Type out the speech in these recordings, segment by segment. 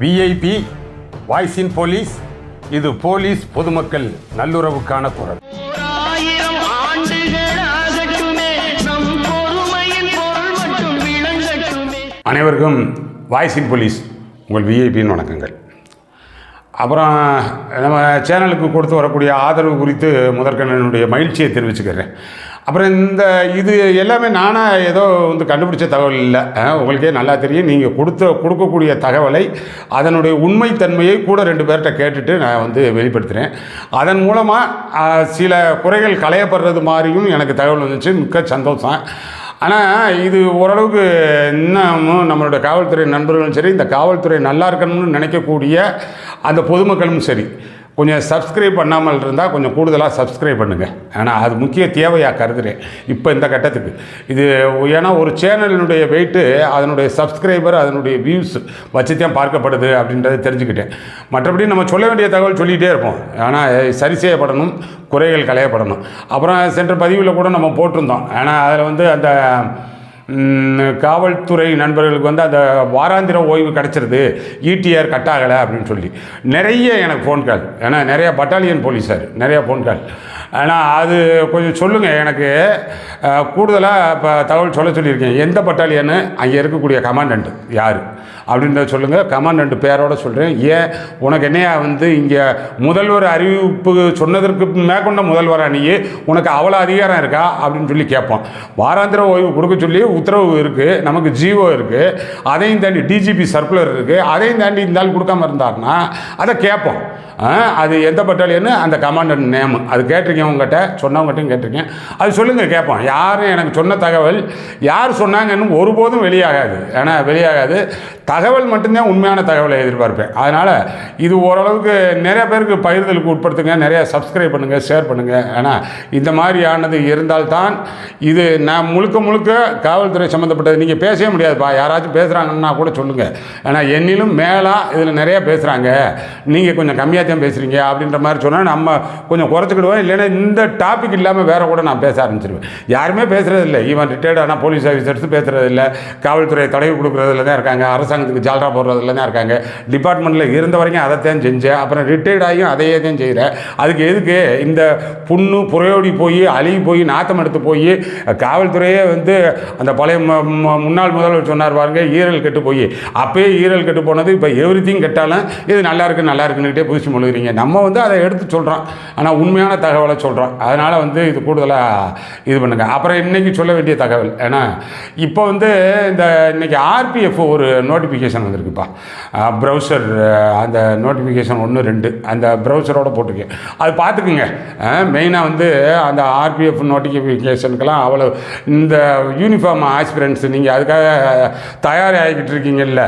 VIP voice in police இது police பொதுமக்கள் நல்லுறவுக்கான குரல். அனைவருக்கும் வாய்ஸ் இன் போலீஸ் உங்கள் விஐபியின் வணக்கங்கள். அப்புறம் நம்ம சேனலுக்கு கொடுத்து வரக்கூடிய ஆதரவு குறித்து முதற்கண் என்னுடைய மகிழ்ச்சியை தெரிவிச்சுக்கிறேன். அப்புறம் இந்த இது எல்லாமே நானாக ஏதோ வந்து கண்டுபிடிச்ச தகவல் இல்லை. உங்களுக்கே நல்லா தெரியும். நீங்கள் கொடுத்த கொடுக்கக்கூடிய தகவலை அதனுடைய உண்மைத்தன்மையை கூட ரெண்டு பேர்கிட்ட கேட்டுட்டு நான் வந்து வெளிப்படுத்துகிறேன் அதன் மூலமாக சில குறைகள் களையப்படுறது மாதிரியும் எனக்கு தகவல் வந்துச்சு. மிக்க சந்தோஷம். ஆனால் இது ஓரளவுக்கு இன்னமும் நம்மளோட காவல்துறை நண்பர்களும் சரி இந்த காவல்துறை நல்லா இருக்கணும்னு நினைக்கக்கூடிய அந்த பொதுமக்களும் சரி கொஞ்சம் சப்ஸ்கிரைப் பண்ணாமல் இருந்தால் கொஞ்சம் கூடுதலாக சப்ஸ்கிரைப் பண்ணுங்கள் ஏன்னா அது முக்கிய தேவையாக கருதுகிறேன் இப்போ இந்த கட்டத்துக்கு. இது ஏன்னா ஒரு சேனலினுடைய வெயிட்டு அதனுடைய சப்ஸ்கிரைபர் அதனுடைய வியூஸ் வச்சு தான் பார்க்கப்படுது அப்படின்றத தெரிஞ்சுக்கிட்டேன். மற்றபடி நம்ம சொல்ல வேண்டிய தகவல் சொல்லிகிட்டே இருப்போம். ஆனால் சரி செய்யப்படணும் குறைகள் களையப்படணும். அப்புறம் சென்ற பதிவில் கூட நம்ம போட்டிருந்தோம். ஏன்னா அதில் வந்து அந்த காவல்துறை நண்பர்களுக்கு வந்து அந்த வாராந்திர ஓய்வு கிடச்சிருது. ஈடிஆர் கட் ஆகலை அப்படின்னு சொல்லி. நிறைய எனக்கு ஃபோன் கால் ஏன்னா நிறைய பட்டாலியன் போலீஸார் நிறைய ஃபோன் கால் ஆனால் அது கொஞ்சம் சொல்லுங்கள் எனக்கு கூடுதலாக இப்போ தகவல் சொல்ல சொல்லியிருக்கேன். எந்த பட்டாலியன்னு அங்கே இருக்கக்கூடிய கமாண்டண்ட் யார்? அப்படின்றத சொல்லுங்கள் கமாண்டண்ட் பேரோட சொல்கிறேன் ஏன்? உனக்கு என்னையா வந்து இங்கே முதல்வர் அறிவிப்பு சொன்னதற்கு மேற்கொண்ட முதல்வர் நீ? உனக்கு அவ்வளோ அதிகாரம் இருக்கா? அப்படின்னு சொல்லி கேட்போம். வாராந்திர ஓய்வு கொடுக்க சொல்லி உத்தரவு இருக்குது நமக்கு ஜிஓ இருக்குது அதையும் தாண்டி டிஜிபி சர்க்குலர் இருக்குது அதையும் தாண்டி இந்த ஆள் கொடுக்காம இருந்தாருன்னா அதை கேட்போம். அது எந்த பட்டாலியன்னு அந்த கமாண்டன்ட் நேம் அது கேட்டிருக்கேன் உங்ககிட்ட சொன்னவங்ககிட்டையும் கேட்டிருக்கேன். அது சொல்லுங்கள் கேட்போம். யார் எனக்கு சொன்ன தகவல் யார் சொன்னாங்கன்னு ஒருபோதும் வெளியாகாது. ஏன்னா வெளியாகாது. தகவல் மட்டும்தான் உண்மையான தகவலை எதிர்பார்ப்பேன். அதனால் இது ஓரளவுக்கு நிறைய பேருக்கு பகிர்தலுக்கு உட்படுத்துங்க நிறைய சப்ஸ்கிரைப் பண்ணுங்கள் ஷேர் பண்ணுங்கள் ஏன்னா இந்த மாதிரியானது இருந்தால்தான் இது நான் முழுக்க முழுக்க காவல்துறை சம்மந்தப்பட்டது நீங்கள் பேசவே முடியாதுப்பா. யாராச்சும் பேசுகிறாங்கன்னா கூட சொல்லுங்கள் ஏன்னா என்னிலும் மேலாக இதில் நிறைய பேசுகிறாங்க நீங்கள் கொஞ்சம் கம்மியாக தான் பேசுகிறீங்க அப்படின்ற மாதிரி சொன்னால் நம்ம கொஞ்சம் குறைச்சிக்கிடுவோம். இல்லைன்னா இந்த டாபிக் இல்லாமல் வேற கூட நான் பேச ஆரம்பிச்சிருவேன். யாருமே பேசுகிறதில்ல ஈவன் ரிட்டையர்ட் ஆனால் போலீஸ் ஆஃபீஸர்ஸ் பேசுறது இல்லை காவல்துறை தடவி கொடுக்குறதுல தான் இருக்காங்க. அரசாங்கத்துக்கு ஜால்ரா போடுறதுல தான் இருக்காங்க. டிபார்ட்மெண்ட்டில் இருந்த வரைக்கும் அதைத்தான் செஞ்சேன். அப்புறம் ரிட்டையர்ட் ஆகியும் அதையே தான் செய்கிறேன் அதுக்கு எதுக்கு இந்த புண்ணு புறையோடி போய் அழுகி போய் நாத்தம் எடுத்து போய் காவல்துறையே வந்து அந்த பழைய முன்னாள் முதல்வர் சொன்னார் பாருங்க ஈரல் கெட்டு போய். அப்பயே ஈரல் கெட்டு போனது இப்போ எவ்ரி திங் கெட்டாலும் இது நல்லா இருக்கு நல்லா இருக்குன்னுக்கிட்டே புதுசு முழுகிறீங்க. நம்ம வந்து அதை எடுத்து சொல்கிறோம் ஆனால் உண்மையான தகவலை சொல்கிறோம் அதனால் வந்து இது கூடுதலாக இது பண்ணுங்கள் அப்புறம் இன்றைக்கி சொல்ல வேண்டிய தகவல் ஏன்னா இப்போ வந்து இந்த இன்னைக்கு ஆர்பிஎஃப் ஒரு நோட்டிஃபிகேஷன் வந்திருக்குப்பா. ப்ரௌசர் அந்த நோட்டிஃபிகேஷன் ஒன்று ரெண்டு அந்த ப்ரௌசரோட போட்டிருக்கேன். அது பார்த்துக்குங்க. மெயினாக வந்து அந்த ஆர்பிஎஃப் நோட்டிஃபிகேஷனுக்கெல்லாம் அவ்வளோ இந்த யூனிஃபார்ம் ஆஸ்பிரன்ஸ் நீங்கள் அதுக்காக தயாராகிக்கிட்டு இருக்கீங்கல்ல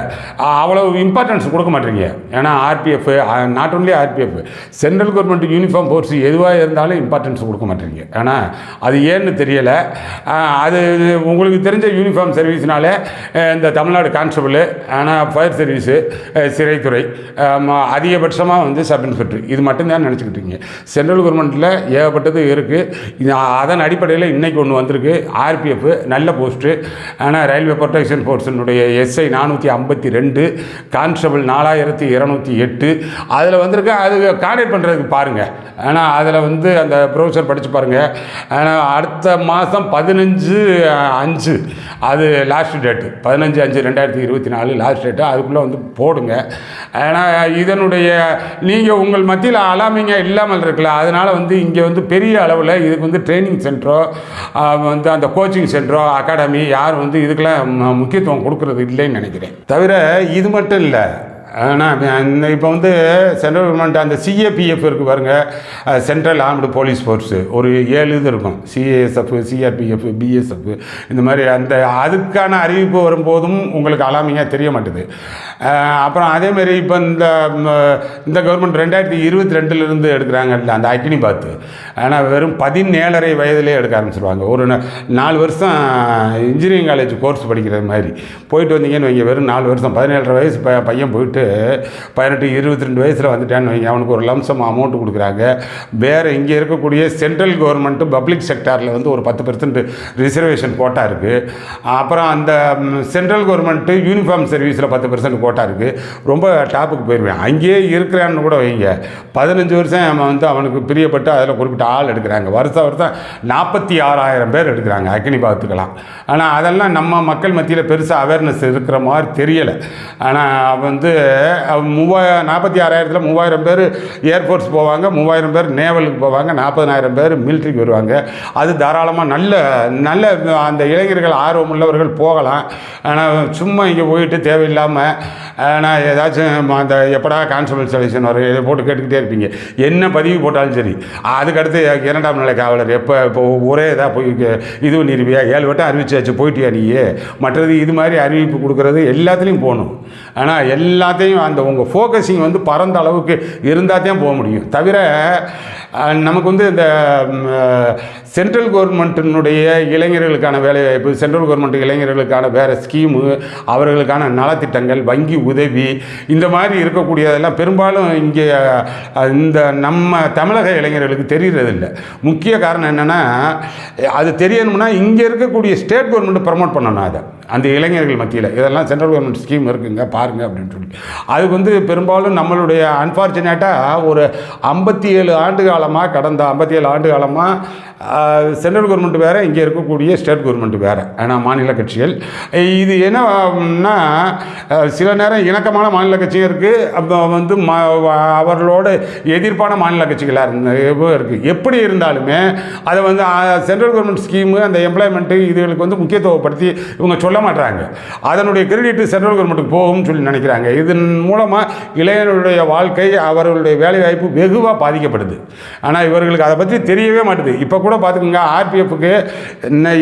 அவ்வளோ இம்பார்ட்டன்ஸ் கொடுக்க மாட்டீங்க. ஏன்னா RPF not only RPF central government uniform force எதுவாக இருந்தாலும் இம்பார்ட்டன்ஸ் கொடுக்க மாட்டேங்க ஏன்னா அது ஏன்னு தெரியலை. அது உங்களுக்கு தெரிஞ்ச யூனிஃபார்ம் சர்வீஸ்னாலே இந்த தமிழ்நாடு கான்ஸ்டபுள் ஆனால் ஃபயர் சர்வீஸு சிறைத்துறை அதிகபட்சமாக வந்து சப் இன்ஸ்பெக்டர் இது மட்டும்தான் நினச்சிக்கிட்டு இருக்கீங்க. சென்ட்ரல் கவர்மெண்ட்டில் ஏகப்பட்டது இருக்குது அதன் அடிப்படையில் இன்றைக்கி ஒன்று வந்திருக்கு. ஆர்பிஎஃப் நல்ல போஸ்ட்டு ஆனால் ரயில்வே ப்ரொடெக்ஷன் ஃபோர்ஸினுடைய எஸ்ஐ நானூற்றி ஐம்பத்தி ரெண்டு கான்ஸ்டபிள் நாலாயிரத்தி இரநூத்தி எட்டு. அதில் வந்திருக்கு அது கான்டாக்ட் பண்ணுறதுக்கு பாருங்கள் ஆனால் அதில் வந்து அந்த ப்ரொஃபஸர் படித்து பாருங்கள் ஆனால் அடுத்த மாதம் பதினஞ்சு அஞ்சு அது லாஸ்ட் டேட்டு பதினஞ்சு அஞ்சு ரெண்டாயிரத்தி இருபத்தி நாலு லாஸ்ட் டேட்டு அதுக்குள்ளே வந்து போடுங்க. ஆனால் இதனுடைய நீங்கள் உங்கள் மத்தியில் அலாமிங்க இல்லாமல் இருக்கல அதனால் வந்து இங்கே வந்து பெரிய அளவில் இதுக்கு வந்து ட்ரைனிங் சென்டரோ வந்து அந்த கோச்சிங் சென்டரோ அகாடமி யாரும் வந்து இதுக்கெல்லாம் ம- முக்கியத்துவம் கொடுக்குறது இல்லைன்னு நினைக்கிறேன். தவிர இது மட்டும் இல்லை. ஆனால் இப்போ வந்து சென்ட்ரல் கவர்மெண்ட் அந்த சிஏபிஎஃப் இருக்குது பாருங்க. சென்ட்ரல் ஆர்ம்டு போலீஸ் ஃபோர்ஸு ஒரு ஏழு இது இருக்கும். சிஏஎஸ்எஃப் சிஆர்பிஎஃப் பிஎஸ்எஃப் இந்த மாதிரி அந்த அதுக்கான அறிவிப்பு வரும்போதும் உங்களுக்கு அலாமிங்காக தெரிய மாட்டுது. அப்புறம் அதேமாரி இப்போ இந்த இந்த கவர்மெண்ட் ரெண்டாயிரத்தி இருபத்தி ரெண்டுலேருந்து எடுக்கிறாங்கல்ல அந்த அக்னி பாத்து. ஆனால் வெறும் பதினேழரை வயதிலே எடுக்க ஆரம்பிச்சிருவாங்க. ஒரு நாலு வருஷம் இன்ஜினியரிங் காலேஜ் கோர்ஸ் படிக்கிற மாதிரி. போயிட்டு வந்தீங்கன்னு வைங்க வெறும் நாலு வருஷம். பதினேழரை வயசு பையன் போயிட்டு வந்துட்டு பதினெட்டு இருபத்தி ரெண்டு வயசில் வந்துட்டான்னு வைங்க. அவனுக்கு ஒரு லம்சம் அமௌண்ட் கொடுக்குறாங்க. வேறு இங்கே இருக்கக்கூடிய சென்ட்ரல் கவர்மெண்ட்டு பப்ளிக் செக்டாரில் வந்து ஒரு பத்து பர்சன்ட் ரிசர்வேஷன் கோட்டா இருக்குது அப்புறம் அந்த சென்ட்ரல் கவர்மெண்ட்டு யூனிஃபார்ம் சர்வீஸில் பத்து பர்சன்ட் கோட்டா இருக்குது ரொம்ப டாப்புக்கு போயிடுவேன் அங்கேயே இருக்கிறான்னு கூட வைங்க. பதினஞ்சு வருஷம் அவன் வந்து அவனுக்கு பிரியப்பட்டு அதில் குறிப்பிட்ட ஆள் எடுக்கிறாங்க. வருஷம் வருஷம் நாற்பத்தி ஆறாயிரம் பேர் எடுக்கிறாங்க. அக்னி பாகத்துக்கெல்லாம். ஆனால் அதெல்லாம் நம்ம மக்கள் மத்தியில் பெருசாக அவேர்னஸ் இருக்கிற மாதிரி தெரியலை. ஆனால் வந்து மூவாய நாற்பத்தி ஆறாயிரத்தில் மூவாயிரம் பேர் ஏர்ஃபோர்ஸ் போவாங்க மூவாயிரம் பேர் நேவலுக்கு போவாங்க நாற்பதனாயிரம் பேர் மிலிட்ரிக்கு வருவாங்க. அது தாராளமாக நல்ல நல்ல அந்த இளைஞர்கள் ஆர்வம் உள்ளவர்கள் போகலாம். ஆனால் சும்மா இங்கே போயிட்டு தேவையில்லாமல் ஆனால் ஏதாச்சும் அந்த எப்படா கான்ஸ்டபிள் செலெக்ஷன் வரும் இதை போட்டு கேட்டுக்கிட்டே இருப்பீங்க. என்ன பதிவு போட்டாலும் சரி. அதுக்கடுத்து இரண்டாம் நிலை காவலர் எப்போ இப்போ ஒரே இதாக போய் இது பண்ணிடுவியா ஏழு வட்டம் அறிவிச்சாச்சு போயிட்டியா நீ மற்றது இது மாதிரி அறிவிப்பு கொடுக்குறது எல்லாத்துலேயும் போகணும். ஆனால் எல்லாத்தையும் அந்த உங்கள் ஃபோக்கஸிங் வந்து பரந்த அளவுக்கு இருந்தால் தான் போக முடியும். தவிர நமக்கு வந்து இந்த சென்ட்ரல் கவர்மெண்ட்டினுடைய இளைஞர்களுக்கான வேலைவாய்ப்பு சென்ட்ரல் கவர்மெண்ட் இளைஞர்களுக்கான வேறு ஸ்கீமு அவர்களுக்கான நலத்திட்டங்கள் வங்கி உதவி இந்த மாதிரி இருக்கக்கூடியதெல்லாம் பெரும்பாலும் இங்கே இந்த நம்ம தமிழக இளைஞர்களுக்கு தெரிகிறதில்ல. முக்கிய காரணம் என்னென்னா அது தெரியணும்னா இங்கே இருக்கக்கூடிய ஸ்டேட் கவர்மெண்ட் ப்ரமோட் பண்ணணும் அதை. அந்த இளைஞர்கள் மத்தியில். இதெல்லாம் சென்ட்ரல் கவர்மெண்ட் ஸ்கீம் இருக்குங்க பாருங்கள் அப்படின்னு சொல்லி. அது வந்து பெரும்பாலும் நம்மளுடைய அன்ஃபார்ச்சுனேட்டாக ஒரு ஐம்பத்தி ஏழு ஆண்டு காலமாக கடந்த ஐம்பத்தி ஏழு ஆண்டு காலமாக சென்ட்ரல் கவர்மெண்ட் வேறு இங்கே இருக்கக்கூடிய ஸ்டேட் கவர்மெண்ட் வேறு. ஆனால் மாநில கட்சிகள். இது என்னன்னா சில நேரம் இணக்கமான மாநில கட்சியும் இருக்குது அப்போ வந்து ம அவர்களோட எதிர்ப்பான மாநில கட்சிகளாக இருந்த இருக்குது எப்படி இருந்தாலுமே அதை வந்து சென்ட்ரல் கவர்மெண்ட் ஸ்கீமு அந்த எம்ப்ளாய்மெண்ட்டு இதுகளுக்கு வந்து முக்கியத்துவப்படுத்தி இவங்க சொல்ல மாட்டாங்க அதனுடைய கிரெடிட் சென்ட்ரல் கவர்மெண்ட்டுக்கு போகும்னு சொல்லி நினைக்கிறாங்க. இதன் மூலமாக இளைஞர்களுடைய வாழ்க்கை அவர்களுடைய வேலைவாய்ப்பு வெகுவாக பாதிக்கப்படுது. ஆனால் இவர்களுக்கு அதை பற்றி தெரியவே மாட்டுது. இப்போ கூட பார்த்துக்கோங்க ஆர்பிஎஃப்க்கு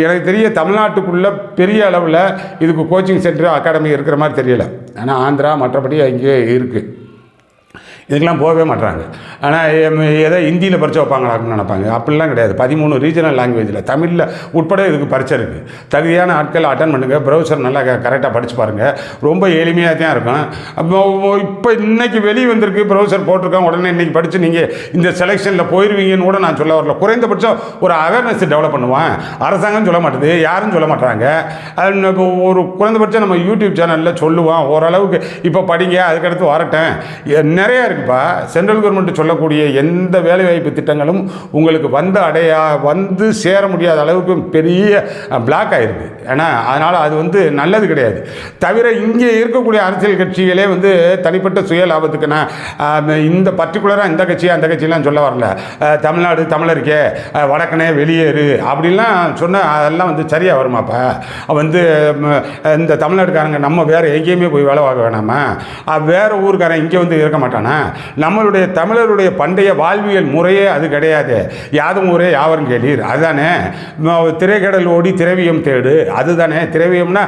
எனக்கு தெரிய தமிழ்நாட்டுக்குள்ள பெரிய அளவில் இதுக்கு கோச்சிங் சென்டர் அகாடமி இருக்கிற மாதிரி தெரியலை. ஆனால் ஆந்திரா மற்றபடி அங்கே இருக்குது இதுக்கெல்லாம் போகவே மாட்டாங்க ஆனால் ஏதோ ஹிந்தியில் பரிச்சை வைப்பாங்களான்னு நினைப்பாங்க. அப்படிலாம் கிடையாது. பதிமூணு ரீஜனல் லாங்குவேஜில் தமிழில் உட்பட இதுக்கு பரிச்சை இருக்குது தகுதியான ஆட்கள் அட்டன் பண்ணுங்கள் ப்ரௌசர் நல்லா கரெக்டாக படித்து பாருங்கள் ரொம்ப எளிமையாக தான் இருக்கும். அப்போ இப்போ இன்னைக்கு வெளியே வந்திருக்கு. ப்ரௌசர் போட்டிருக்கோம் உடனே இன்றைக்கி படித்து நீங்கள் இந்த செலெக்ஷனில் போயிடுவீங்கன்னு கூட நான் சொல்ல வரல. குறைந்தபட்சம் ஒரு அவேர்னஸ் டெவலப் பண்ணுவேன். அரசாங்கம் சொல்ல மாட்டுது. யாரும் சொல்ல மாட்டாங்க ஒரு குறைந்தபட்சம் நம்ம யூடியூப் சேனலில் சொல்லுவோம் ஓரளவுக்கு இப்போ படிங்க. அதுக்கடுத்து வரட்டேன் நிறையா இருக்குது இருக்குப்பா சென்ட்ரல் கவர்மெண்ட் சொல்லக்கூடிய எந்த வேலைவாய்ப்பு திட்டங்களும் உங்களுக்கு வந்து அடையா வந்து சேர முடியாத அளவுக்கு பெரிய பிளாக் ஆயிருக்கு. ஏன்னா அதனால் அது வந்து நல்லது கிடையாது. தவிர இங்கே இருக்கக்கூடிய அரசியல் கட்சிகளே வந்து தனிப்பட்ட சுய லாபத்துக்கு நான் இந்த பர்டிகுலராக இந்த கட்சி அந்த கட்சியெலாம் சொல்ல வரல. தமிழ்நாடு தமிழருக்கே வடக்கனே வெளியேறு அப்படிலாம் சொன்னால் அதெல்லாம் வந்து சரியாக வருமாப்பா? வந்து இந்த தமிழ்நாட்டுக்காரங்க நம்ம வேறு எங்கேயுமே போய் வேலை பார்க்க வேணாமா? வேறு ஊருக்காரன் இங்கே வந்து இருக்க மாட்டானா? நம்மளுடைய தமிழருடைய பண்டைய வாழ்வியல் முறையே அது கிடையாது. யாதும் ஊரே யாவரும் கேளீர். அதுதானே? திரைக்கடல் ஓடி திரவியம் தேடு. அதுதானே? திரவியம்னா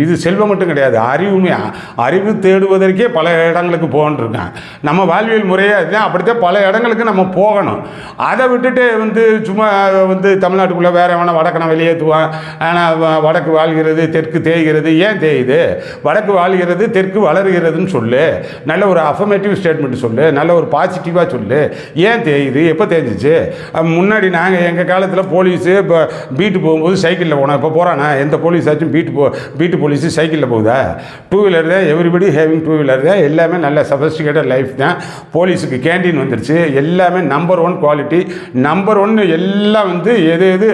இது செல்வம் மட்டும் கிடையாது. அறிவுமே. அறிவு தேடுவதற்கே பல இடங்களுக்கு போகணுருக்கேன் நம்ம வாழ்வியல் முறையே அதுதான். அப்படித்தான் பல இடங்களுக்கு நம்ம போகணும். அதை விட்டுட்டு வந்து சும்மா வந்து தமிழ்நாட்டுக்குள்ளே வேறு எவனா வடக்கனை வெளியேற்றுவான். ஆனால் வடக்கு வாழ்கிறது தெற்கு தேய்கிறது. ஏன் தேயுது? வடக்கு வாழ்கிறது தெற்கு வளர்கிறதுன்னு சொல்லு. நல்ல ஒரு அஃபர்மேட்டிவ் ஸ்டேட்மெண்ட் சொல்லு நல்ல ஒரு பாசிட்டிவாக சொல்லு. ஏன் தேயுது? எப்போ தேஞ்சிச்சு? முன்னாடி நாங்கள் எங்கள் காலத்தில் போலீஸு இப்போ பீட்டு போகும்போது சைக்கிளில் போனோம். இப்போ போகிறானா எந்த போலீஸாச்சும் பீட்டு போ பீட்டு போலீஸு சைக்கிளில் போகுதா? டூ வீலர் தான் எவ்ரிபடி ஹேவிங் டூ வீலர் தான். எல்லாமே நல்ல சஃபஸ்டிகேட்டட் லைஃப் தான். போலீஸுக்கு கேண்டீன் வந்துருச்சு. எல்லாமே நம்பர் ஒன் குவாலிட்டி நம்பர் ஒன்று எல்லாம் வந்து எது எது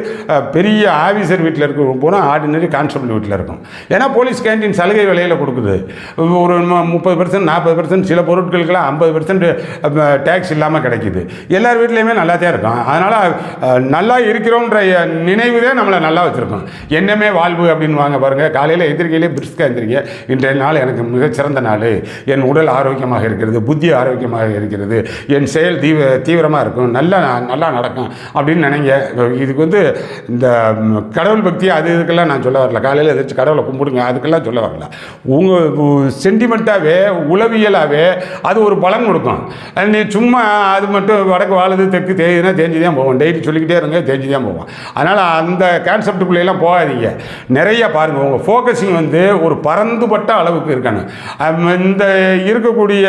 பெரிய ஆஃபீஸர் வீட்டில் இருக்க போனால் ஆர்டினரி கான்ஸ்டபிள் வீட்டில் இருக்கும். ஏன்னா போலீஸ் கேண்டீன் சலுகை விலையில் கொடுக்குது. ஒரு முப்பது பர்சன்ட் நாற்பது பர்சன்ட் சில பொருட்களுக்கெல்லாம் ஐம்பது பர்சன்ட் டேக்ஸ் இல்லாமல் கிடைக்கிது. எல்லார் வீட்லேயுமே நல்லா தான் இருக்கும். அதனால் நல்லா இருக்கிறோன்ற நினைவு தான் நம்மளை நல்லா வச்சுருக்கோம். என்னமே வாழ்வு அப்படின்னு வாங்க பாருங்கள் காலையில் எதிர்க்கையிலே பிரிஸ்காக எந்திரிங்க. இன்றைய நாள் எனக்கு மிகச்சிறந்த நாள். என் உடல் ஆரோக்கியமாக இருக்கிறது புத்தி ஆரோக்கியமாக இருக்கிறது. என் செயல் தீவ தீவிரமாக இருக்கும். நல்லா நல்லா நடக்கும் அப்படின்னு நினைங்க. இதுக்கு வந்து இந்த கடவுள் பக்தி அது இதுக்கெல்லாம் நான் சொல்ல வரல. காலையில் எதிர்த்து கடவுளை கும்பிடுங்க. அதுக்கெல்லாம் சொல்ல வரல. உங்கள் சென்டிமெண்ட்டாகவே உளவியலாகவே அது ஒரு பலன் கொடுக்கும். நீ சும்மா அது மட்டும் வடக்கு வாழுது தெற்கு தேயுதுன்னா தெரிஞ்சு தான் போவோம் டெய்லி சொல்லிக்கிட்டே இருங்க தெரிஞ்சு தான் போவோம் அதனால் அந்த கான்செப்டுக்குள்ளேலாம் போகாதீங்க. நிறைய பாருங்கள் உங்கள் ஃபோக்கஸிங் வந்து ஒரு பரந்துபட்ட அளவுக்கு இருக்கணும். இந்த இருக்கக்கூடிய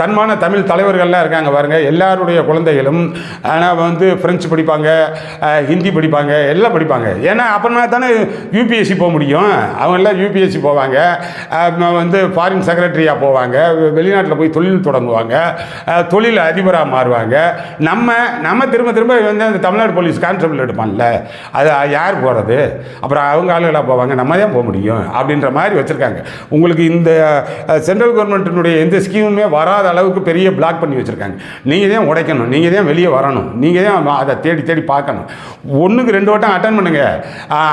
தன்மான தமிழ் தலைவர்கள்லாம் இருக்காங்க பாருங்கள் எல்லாருடைய குழந்தைகளும் ஆனால் வந்து ஃப்ரெஞ்சு படிப்பாங்க ஹிந்தி படிப்பாங்க எல்லாம் படிப்பாங்க. ஏன்னா அப்புறமா தானே யூபிஎஸ்சி போக முடியும். அவங்கெல்லாம் யூபிஎஸ்சி போவாங்க. வந்து ஃபாரின் செக்ரட்டரியாக போவாங்க. வெளிநாட்டில் போய் தொழில் தொடங்குவாங்க. தொழில் அதிபராக மாறுவாங்க. நம்ம நம்ம திரும்ப திரும்ப வந்து அந்த தமிழ்நாடு போலீஸ் கான்ஸ்டபிள் எடுப்பான்ல. அது யார் போகிறது அப்புறம் அவங்க ஆளுகளாக போவாங்க. நம்ம தான் போக முடியும்? அப்படின்ற மாதிரி வச்சுருக்காங்க. உங்களுக்கு இந்த சென்ட்ரல் கவர்மெண்ட்டினுடைய எந்த ஸ்கீமுமே வராத அளவுக்கு பெரிய பிளாக் பண்ணி வச்சுருக்காங்க. நீங்கள் தான் உடைக்கணும். நீங்கள் தான் வெளியே வரணும். நீங்கள் தான் அதை தேடி தேடி பார்க்கணும். ஒன்றுக்கு ரெண்டு வட்டம் அட்டன் பண்ணுங்கள்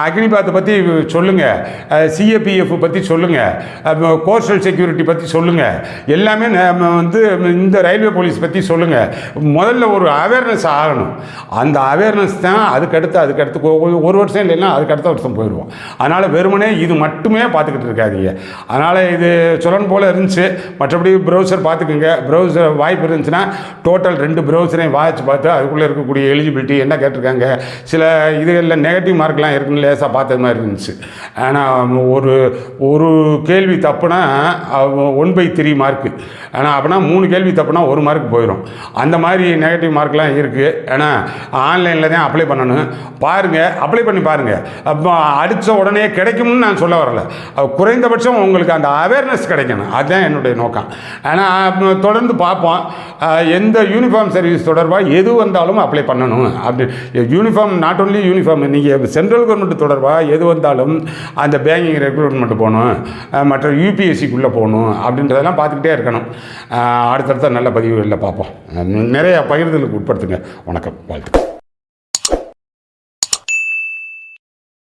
அக்னிபாத்தை பற்றி சொல்லுங்கள் சிஏபிஎஃப் பற்றி சொல்லுங்கள் கோஸ்டல் செக்யூரிட்டி பற்றி சொல்லுங்கள் எல்லாமே நம்ம வந்து இந்த ரயில்வே போலீஸ் பற்றி சொல்லுங்கள் முதல்ல ஒரு அவேர்னஸ் ஆகணும். அந்த அவேர்னஸ் தான் அதுக்கடுத்து அதுக்கடுத்து ஒரு வருஷம் இல்லைன்னா அதுக்கடுத்த வருஷம் போயிடுவோம். அதனால் வெறுமனே இது மட்டுமே பார்த்துக்கிட்டு இருக்காதீங்க. அதனால் இது சொல்லணும் போல் இருந்துச்சு. மற்றபடி ப்ரௌசர் பார்த்துக்குங்க. ப்ரௌசர் வாய்ப்பு இருந்துச்சுன்னா டோட்டல் ரெண்டு ப்ரௌசரையும் வாட்ச் பார்த்து அதுக்குள்ளே இருக்கக்கூடிய எலிஜிபிலிட்டி என்ன கேட்டிருக்காங்க. சில இதுகளில் நெகட்டிவ் மார்க்லாம் இருக்குன்னு லேசாக பார்த்தது மாதிரி இருந்துச்சு. ஆனால் ஒரு ஒரு கேள்வி தப்புனா ஒன் பை த்ரீ மார்க்கு ஏன்னா அப்படின்னா மூணு கேள்வி தப்புனா ஒரு மார்க் போயிடும் அந்த மாதிரி நெகட்டிவ் மார்க்லாம் இருக்குது ஏன்னா ஆன்லைனில் தான் அப்ளை பண்ணணும். பாருங்கள் அப்ளை பண்ணி பாருங்கள் அப்போ அடித்த உடனே கிடைக்கும்னு நான் சொல்ல வரல. குறைந்தபட்சம் உங்களுக்கு அந்த அவேர்னஸ் கிடைக்கணும். அதுதான் என்னுடைய நோக்கம். ஆனால் தொடர்ந்து பார்ப்போம். எந்த யூனிஃபார்ம் சர்வீஸ் தொடர்பாக எது வந்தாலும் அப்ளை பண்ணணும். அப்படி யூனிஃபார்ம் நாட் ஒன்லி யூனிஃபார்ம் நீங்கள் சென்ட்ரல் கவர்மெண்ட் தொடர்பாக எது வந்தாலும் அந்த பேங்கிங் ரெக்ரூட்மெண்ட் போகணும். மற்ற யூபிஎஸ்சிக்குள்ளே போகணும். அப்படின்றதெல்லாம் பார்த்துக்கிட்டே இருக்கணும். அஹ் அடுத்தடுத்த நல்ல பதிவுகளில் பார்ப்போம். நிறையா நிறைய பகிர்தலுக்கு உட்படுத்துங்க. வணக்கம். வாழ்த்துக்கள்.